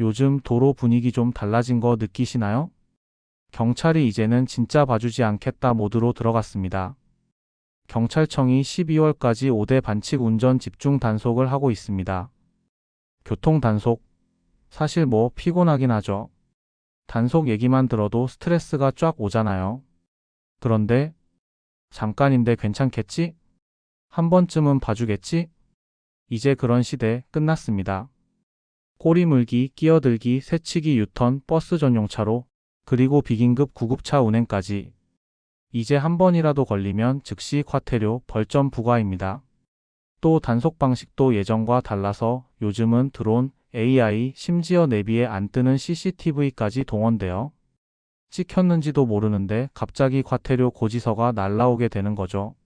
요즘 도로 분위기 좀 달라진 거 느끼시나요? 경찰이 이제는 진짜 봐주지 않겠다 모드로 들어갔습니다. 경찰청이 12월까지 5대 반칙 운전 집중 단속을 하고 있습니다. 교통 단속. 사실 뭐 피곤하긴 하죠. 단속 얘기만 들어도 스트레스가 쫙 오잖아요. 그런데 잠깐인데 괜찮겠지? 한 번쯤은 봐주겠지? 이제 그런 시대 끝났습니다. 꼬리 물기, 끼어들기, 새치기 유턴, 버스 전용차로, 그리고 비긴급 구급차 운행까지. 이제 한 번이라도 걸리면 즉시 과태료, 벌점 부과입니다. 또 단속 방식도 예전과 달라서 요즘은 드론, AI, 심지어 내비에 안 뜨는 CCTV까지 동원되어 찍혔는지도 모르는데 갑자기 과태료 고지서가 날라오게 되는 거죠.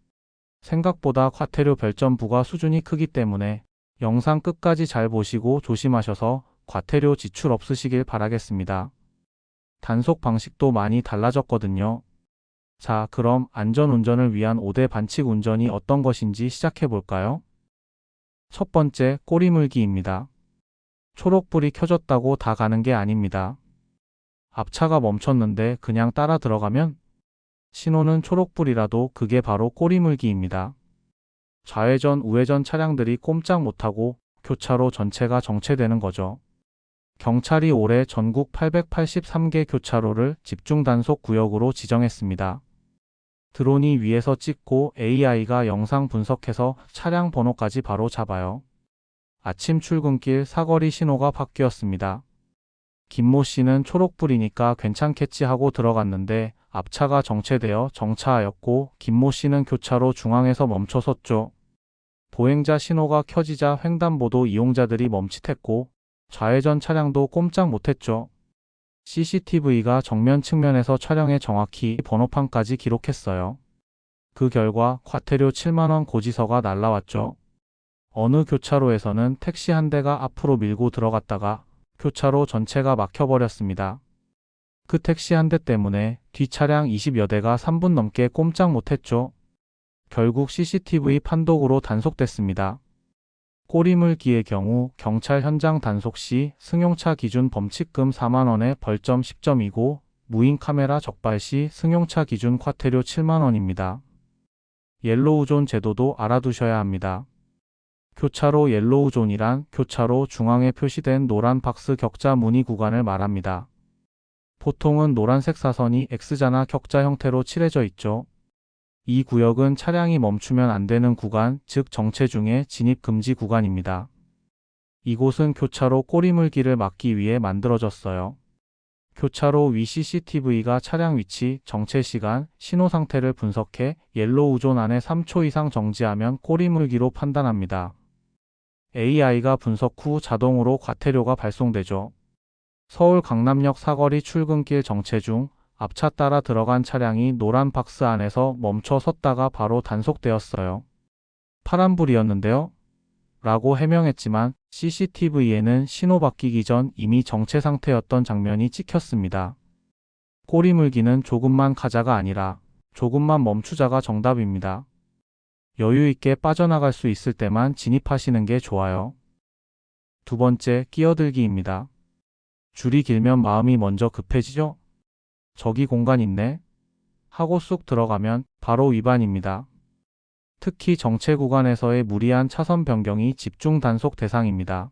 생각보다 과태료 별점 부과 수준이 크기 때문에 영상 끝까지 잘 보시고 조심하셔서 과태료 지출 없으시길 바라겠습니다. 단속 방식도 많이 달라졌거든요. 자, 그럼 안전운전을 위한 5대 반칙 운전이 어떤 것인지 시작해 볼까요? 첫 번째, 꼬리물기입니다. 초록불이 켜졌다고 다 가는 게 아닙니다. 앞차가 멈췄는데 그냥 따라 들어가면 신호는 초록불이라도 그게 바로 꼬리물기입니다. 좌회전, 우회전 차량들이 꼼짝 못하고 교차로 전체가 정체되는 거죠. 경찰이 올해 전국 883개 교차로를 집중 단속 구역으로 지정했습니다. 드론이 위에서 찍고 AI가 영상 분석해서 차량 번호까지 바로 잡아요. 아침 출근길 사거리 신호가 바뀌었습니다. 김모 씨는 초록불이니까 괜찮겠지 하고 들어갔는데 앞차가 정체되어 정차하였고 김모 씨는 교차로 중앙에서 멈춰 섰죠. 보행자 신호가 켜지자 횡단보도 이용자들이 멈칫했고 좌회전 차량도 꼼짝 못했죠. CCTV가 정면 측면에서 촬영해 정확히 번호판까지 기록했어요. 그 결과 과태료 7만원 고지서가 날라왔죠. 어느 교차로에서는 택시 한 대가 앞으로 밀고 들어갔다가 교차로 전체가 막혀버렸습니다. 그 택시 한 대 때문에 뒤 차량 20여 대가 3분 넘게 꼼짝 못했죠. 결국 CCTV 판독으로 단속됐습니다. 꼬리물기의 경우 경찰 현장 단속 시 승용차 기준 범칙금 4만원에 벌점 10점이고 무인 카메라 적발 시 승용차 기준 과태료 7만원입니다. 옐로우존 제도도 알아두셔야 합니다. 교차로 옐로우존이란 교차로 중앙에 표시된 노란 박스 격자 무늬 구간을 말합니다. 보통은 노란색 사선이 X자나 격자 형태로 칠해져 있죠. 이 구역은 차량이 멈추면 안 되는 구간, 즉 정체 중에 진입 금지 구간입니다. 이곳은 교차로 꼬리물기를 막기 위해 만들어졌어요. 교차로 위 CCTV가 차량 위치, 정체 시간, 신호 상태를 분석해 옐로우 존 안에 3초 이상 정지하면 꼬리물기로 판단합니다. AI가 분석 후 자동으로 과태료가 발송되죠. 서울 강남역 사거리 출근길 정체 중 앞차 따라 들어간 차량이 노란 박스 안에서 멈춰 섰다가 바로 단속되었어요. 파란불이었는데요? 라고 해명했지만 CCTV에는 신호 바뀌기 전 이미 정체 상태였던 장면이 찍혔습니다. 꼬리 물기는 조금만 가자가 아니라 조금만 멈추자가 정답입니다. 여유 있게 빠져나갈 수 있을 때만 진입하시는 게 좋아요. 두 번째, 끼어들기입니다. 줄이 길면 마음이 먼저 급해지죠? 저기 공간 있네? 하고 쑥 들어가면 바로 위반입니다. 특히 정체 구간에서의 무리한 차선 변경이 집중 단속 대상입니다.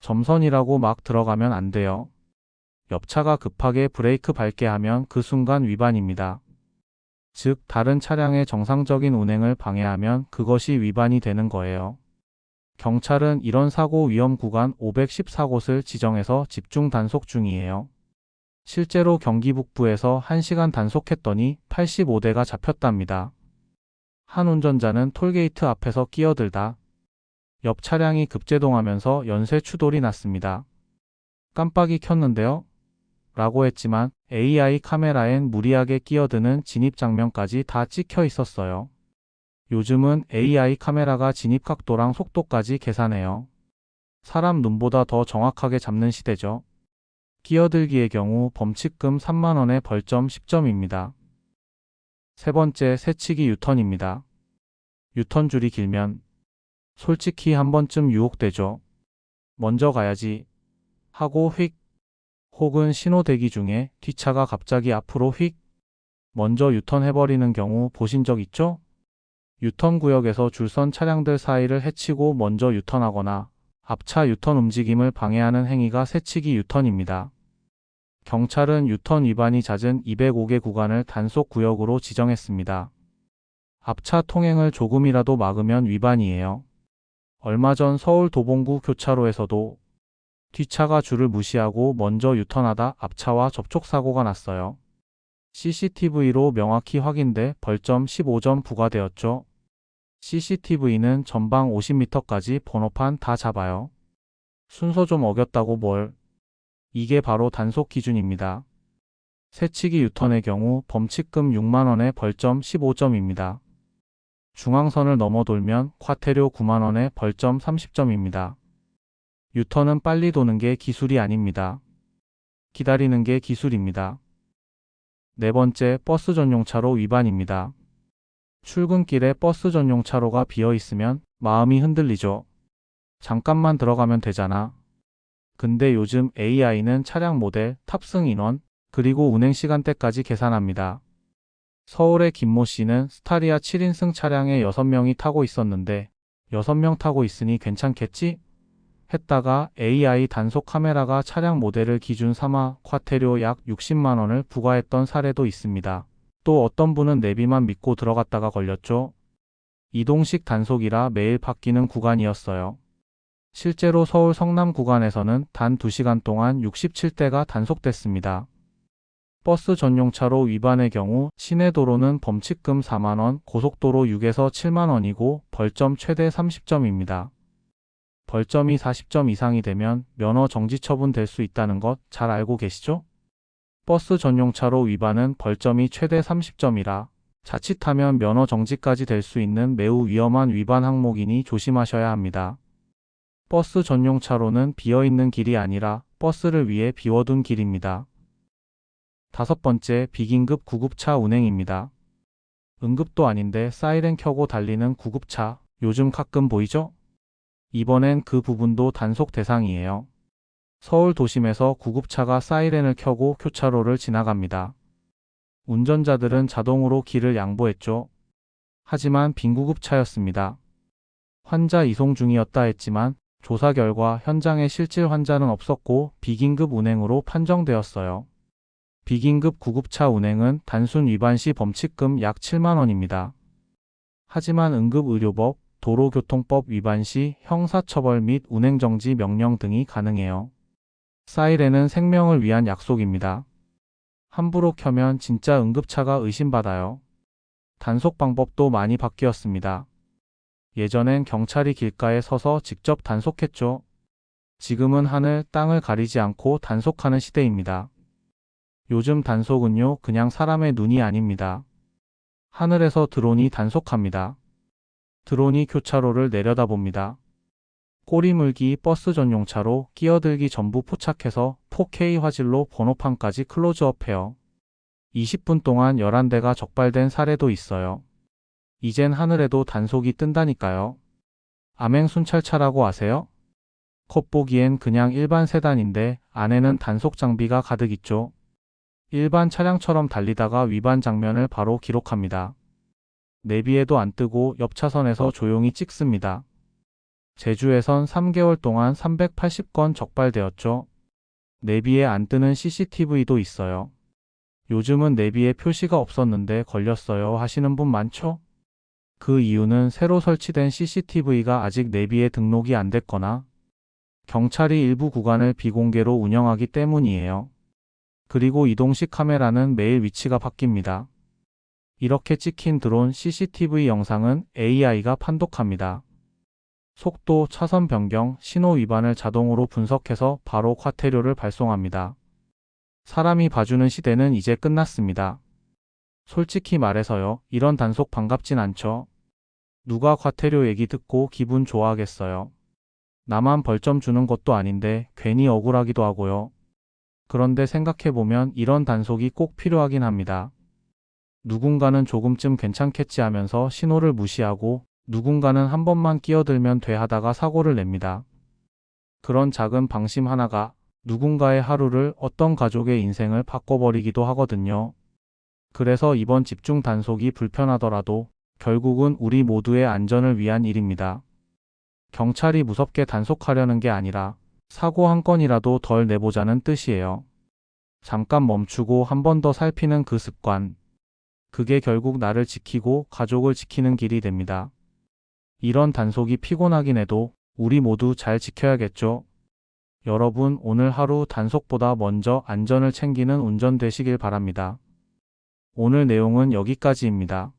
점선이라고 막 들어가면 안 돼요. 옆차가 급하게 브레이크 밟게 하면 그 순간 위반입니다. 즉, 다른 차량의 정상적인 운행을 방해하면 그것이 위반이 되는 거예요. 경찰은 이런 사고 위험 구간 514곳을 지정해서 집중 단속 중이에요. 실제로 경기 북부에서 1시간 단속했더니 85대가 잡혔답니다. 한 운전자는 톨게이트 앞에서 끼어들다 옆 차량이 급제동하면서 연쇄 추돌이 났습니다. 깜빡이 켰는데요? 라고 했지만 AI 카메라엔 무리하게 끼어드는 진입 장면까지 다 찍혀 있었어요. 요즘은 AI 카메라가 진입 각도랑 속도까지 계산해요. 사람 눈보다 더 정확하게 잡는 시대죠. 끼어들기의 경우 범칙금 3만원에 벌점 10점입니다. 세 번째, 새치기 유턴입니다. 유턴 줄이 길면 솔직히 한 번쯤 유혹되죠. 먼저 가야지. 하고 휙 혹은 신호 대기 중에 뒷차가 갑자기 앞으로 휙 먼저 유턴해버리는 경우 보신 적 있죠? 유턴 구역에서 줄선 차량들 사이를 헤치고 먼저 유턴하거나 앞차 유턴 움직임을 방해하는 행위가 새치기 유턴입니다. 경찰은 유턴 위반이 잦은 205개 구간을 단속 구역으로 지정했습니다. 앞차 통행을 조금이라도 막으면 위반이에요. 얼마 전 서울 도봉구 교차로에서도 뒷차가 줄을 무시하고 먼저 유턴하다 앞차와 접촉사고가 났어요. CCTV로 명확히 확인돼 벌점 15점 부과되었죠. CCTV는 전방 50m까지 번호판 다 잡아요. 순서 좀 어겼다고 뭘. 이게 바로 단속 기준입니다. 새치기 유턴의 경우 범칙금 6만원에 벌점 15점입니다. 중앙선을 넘어 돌면 과태료 9만원에 벌점 30점입니다. 유턴은 빨리 도는 게 기술이 아닙니다. 기다리는 게 기술입니다. 네 번째, 버스 전용차로 위반입니다. 출근길에 버스 전용 차로가 비어 있으면 마음이 흔들리죠. 잠깐만 들어가면 되잖아. 근데 요즘 AI는 차량 모델, 탑승 인원, 그리고 운행 시간대까지 계산합니다. 서울의 김모 씨는 스타리아 7인승 차량에 6명이 타고 있었는데 6명 타고 있으니 괜찮겠지? 했다가 AI 단속 카메라가 차량 모델을 기준 삼아 과태료 약 60만 원을 부과했던 사례도 있습니다. 또 어떤 분은 내비만 믿고 들어갔다가 걸렸죠. 이동식 단속이라 매일 바뀌는 구간이었어요. 실제로 서울 성남 구간에서는 단 2시간 동안 67대가 단속됐습니다. 버스 전용차로 위반의 경우 시내 도로는 범칙금 4만원, 고속도로 6에서 7만원이고 벌점 최대 30점입니다. 벌점이 40점 이상이 되면 면허 정지 처분 될 수 있다는 것 잘 알고 계시죠? 버스 전용차로 위반은 벌점이 최대 30점이라 자칫하면 면허 정지까지 될 수 있는 매우 위험한 위반 항목이니 조심하셔야 합니다. 버스 전용차로는 비어있는 길이 아니라 버스를 위해 비워둔 길입니다. 다섯 번째, 비긴급 구급차 운행입니다. 응급도 아닌데 사이렌 켜고 달리는 구급차, 요즘 가끔 보이죠? 이번엔 그 부분도 단속 대상이에요. 서울 도심에서 구급차가 사이렌을 켜고 교차로를 지나갑니다. 운전자들은 자동으로 길을 양보했죠. 하지만 빈 구급차였습니다. 환자 이송 중이었다 했지만 조사 결과 현장에 실질 환자는 없었고 비긴급 운행으로 판정되었어요. 비긴급 구급차 운행은 단순 위반 시 범칙금 약 7만 원입니다. 하지만 응급의료법, 도로교통법 위반 시 형사처벌 및 운행정지 명령 등이 가능해요. 사이렌은 생명을 위한 약속입니다. 함부로 켜면 진짜 응급차가 의심받아요. 단속 방법도 많이 바뀌었습니다. 예전엔 경찰이 길가에 서서 직접 단속했죠. 지금은 하늘, 땅을 가리지 않고 단속하는 시대입니다. 요즘 단속은요, 그냥 사람의 눈이 아닙니다. 하늘에서 드론이 단속합니다. 드론이 교차로를 내려다봅니다. 꼬리물기 버스 전용차로 끼어들기 전부 포착해서 4K 화질로 번호판까지 클로즈업해요. 20분 동안 11대가 적발된 사례도 있어요. 이젠 하늘에도 단속이 뜬다니까요. 암행 순찰차라고 아세요? 겉보기엔 그냥 일반 세단인데 안에는 단속 장비가 가득 있죠. 일반 차량처럼 달리다가 위반 장면을 바로 기록합니다. 내비에도 안 뜨고 옆 차선에서 조용히 찍습니다. 제주에선 3개월 동안 380건 적발되었죠. 내비에 안 뜨는 CCTV도 있어요. 요즘은 내비에 표시가 없었는데 걸렸어요 하시는 분 많죠? 그 이유는 새로 설치된 CCTV가 아직 내비에 등록이 안 됐거나 경찰이 일부 구간을 비공개로 운영하기 때문이에요. 그리고 이동식 카메라는 매일 위치가 바뀝니다. 이렇게 찍힌 드론 CCTV 영상은 AI가 판독합니다. 속도, 차선 변경, 신호 위반을 자동으로 분석해서 바로 과태료를 발송합니다. 사람이 봐주는 시대는 이제 끝났습니다. 솔직히 말해서요, 이런 단속 반갑진 않죠. 누가 과태료 얘기 듣고 기분 좋아하겠어요. 나만 벌점 주는 것도 아닌데 괜히 억울하기도 하고요. 그런데 생각해보면 이런 단속이 꼭 필요하긴 합니다. 누군가는 조금쯤 괜찮겠지 하면서 신호를 무시하고 누군가는 한 번만 끼어들면 돼 하다가 사고를 냅니다. 그런 작은 방심 하나가 누군가의 하루를 어떤 가족의 인생을 바꿔버리기도 하거든요. 그래서 이번 집중 단속이 불편하더라도 결국은 우리 모두의 안전을 위한 일입니다. 경찰이 무섭게 단속하려는 게 아니라 사고 한 건이라도 덜 내보자는 뜻이에요. 잠깐 멈추고 한 번 더 살피는 그 습관. 그게 결국 나를 지키고 가족을 지키는 길이 됩니다. 이런 단속이 피곤하긴 해도 우리 모두 잘 지켜야겠죠? 여러분, 오늘 하루 단속보다 먼저 안전을 챙기는 운전 되시길 바랍니다. 오늘 내용은 여기까지입니다.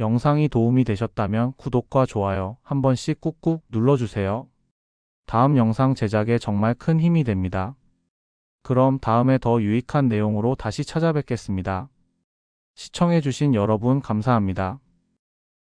영상이 도움이 되셨다면 구독과 좋아요 한 번씩 꾹꾹 눌러주세요. 다음 영상 제작에 정말 큰 힘이 됩니다. 그럼 다음에 더 유익한 내용으로 다시 찾아뵙겠습니다. 시청해주신 여러분 감사합니다.